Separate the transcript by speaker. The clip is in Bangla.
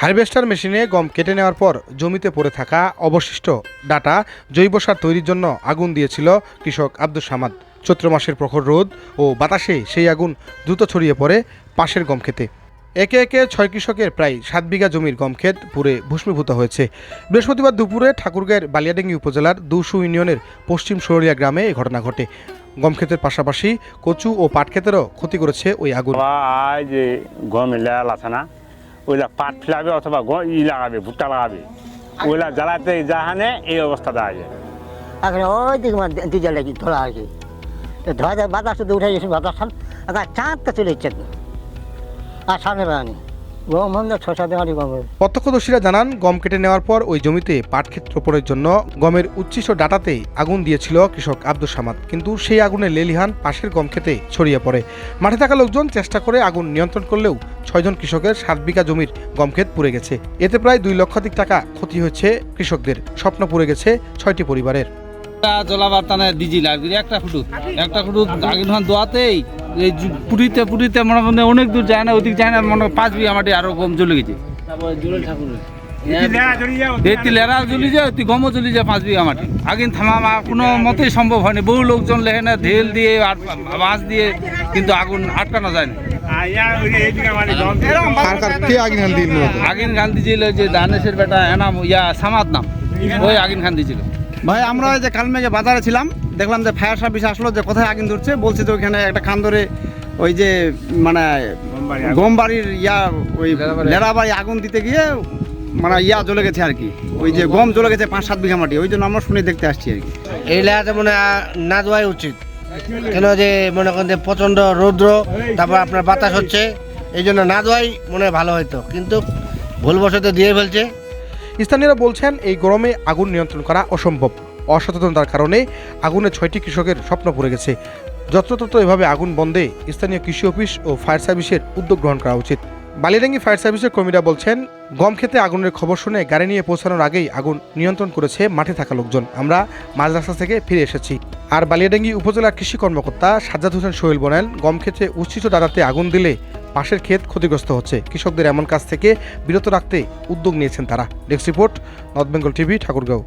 Speaker 1: হারভেস্টার মেশিনে গম কেটে নেওয়ার পর জমিতে পড়ে থাকা অবশিষ্ট ডাটা জৈব সার তৈরির জন্য আগুন দিয়েছিল কৃষক আব্দুল সামাদ। চৈত্র মাসের প্রখর রোদ ও বাতাসে সেই আগুন দ্রুত ছড়িয়ে পড়ে পাশের গম খেতে একে একে ছয় কৃষকের প্রায় সাত বিঘা জমির গম ক্ষেত পুড়ে ভস্মীভূত হয়েছে। বৃহস্পতিবার দুপুরে ঠাকুরগাঁয়ের বালিয়াডাঙ্গি উপজেলার দুশু ইউনিয়নের পশ্চিম শহরিয়া গ্রামে এই ঘটনা ঘটে। গম ক্ষেতের পাশাপাশি কচু ও পাট ক্ষেতেরও ক্ষতি করেছে ওই আগুন।
Speaker 2: যে গম লেয়াল আছে না ওইলা পাট ফেলাবে অথবা গম ই লাগাবে ভুট্টা লাগাবে ওইলা জ্বালাতে জাহানে এই অবস্থা দেখা যায়।
Speaker 3: এখন ওই দিকে ডিজেল লাগি ধরা কি? তো ধরা যায় বাতাস শুধু উঠে গেছে বাতাস সাম আর চাঁদটা চলে ইচ্ছে আর সামনে বেড়ানি। গম হন ছ সাত মাটি গম হবে।
Speaker 1: প্রত্যক্ষদর্শীরা জানান গম কেটে নেওয়ার পর ওই জমিতে পাট ক্ষেত রোপণের জন্য গমের উচ্ছিষ্ট ডাটাতে আগুন দিয়েছিল কৃষক আব্দুল সামাদ। কিন্তু সেই আগুনে লেলিহান পাশের গম খেতে ছড়িয়ে পড়ে। মাঠে থাকা লোকজন চেষ্টা করে আগুন নিয়ন্ত্রণ করলেও ছয়জন কৃষকের সাত বিঘা জমির গম ক্ষেত পুড়ে গেছে। এতে প্রায় দুই লক্ষাধিক টাকা ক্ষতি হয়েছে কৃষকদের। স্বপ্ন পুড়ে গেছে ছয়টি পরিবারের।
Speaker 4: জলাবার টানে দিজিল আর একটা ফুটুক একটা ফুটুক আগে দোয়াতেই এই পুরীতে পুরীতে মনে করেন অনেক দূর যায় না ওদিক যায় না মনে পাঁচ বিঘা মাটি আরও কম চলে গেছে। দেখতে যায় তুই গমও চলি যায় পাঁচ বিঘা মাটি। আগে থামা কোনো মতেই সম্ভব হয়নি। বহু লোকজন লেহে না ঢেল দিয়ে বাঁশ দিয়ে কিন্তু আগুন আটকানো যায় না। আগিন দিয়েছিল যে দানেশের বেটা এনাম ইয়া সামাদ নাম ওই আগিন খান দিয়েছিল
Speaker 5: ভাই আমরা ওই যে কালমেঘে বাজারে ছিলাম দেখলাম যে ফায়ার সার্ভিস আসলো যে কোথায় আগুন ধরছে বলছে যে ওইখানে একটা খান ধরে ওই যে মানে গমবাড়ির ইয়া ওই লেরাবাড়ি। আগুন দিতে গিয়ে মানে ইয়া জ্বলে গেছে আর কি। ওই যে গম জ্বলে গেছে পাঁচ সাত বিঘা মাটি ওই জন্য আমরা শুনে দেখতে আসছি আর কি।
Speaker 6: এই লেয়াতে মনে হয় না দেওয়াই উচিত। কেন যে মনে করেন যে প্রচণ্ড রৌদ্র তারপর আপনার বাতাস হচ্ছে এই জন্য না দেওয়াই মনে হয় ভালো হতো কিন্তু ভুলবশত দিয়ে ফেলছে।
Speaker 1: স্থানীয়রা বলছেন এই গরমে আগুন নিয়ন্ত্রণ করা অসম্ভব। অসচেতনতার কারণে আগুনে ছয়টি কৃষকের স্বপ্ন পড়ে গেছে। যত্রতত্র এভাবে আগুন বন্ধে স্থানীয় কৃষি অফিস ও ফায়ার সার্ভিসের উদ্যোগ গ্রহণ করা উচিত। বালিরাঙ্গি ফায়ার সার্ভিসের কর্মীরা বলছেন, গম খেতে আগুনের খবর শুনে গাড়ি নিয়ে পৌঁছানোর আগেই আগুন নিয়ন্ত্রণ করেছে মাঠে থাকা লোকজন। আমরা মাঝ রাস্তা থেকে ফিরে এসেছি। আর বালিয়াডাঙ্গি উপজেলা কৃষি কর্মকর্তা সাজ্জাদ হোসেন সোহেল বলেন, গম খেতে উচ্ছিষ্ট দাঁড়াতে আগুন দিলে পাশের ক্ষেত ক্ষতিগ্রস্ত হচ্ছে। কৃষকদের এমন কাজ থেকে বিরত রাখতে উদ্যোগ নিয়েছেন তারা। Desk report, north Bengal TV, Thakurgaon.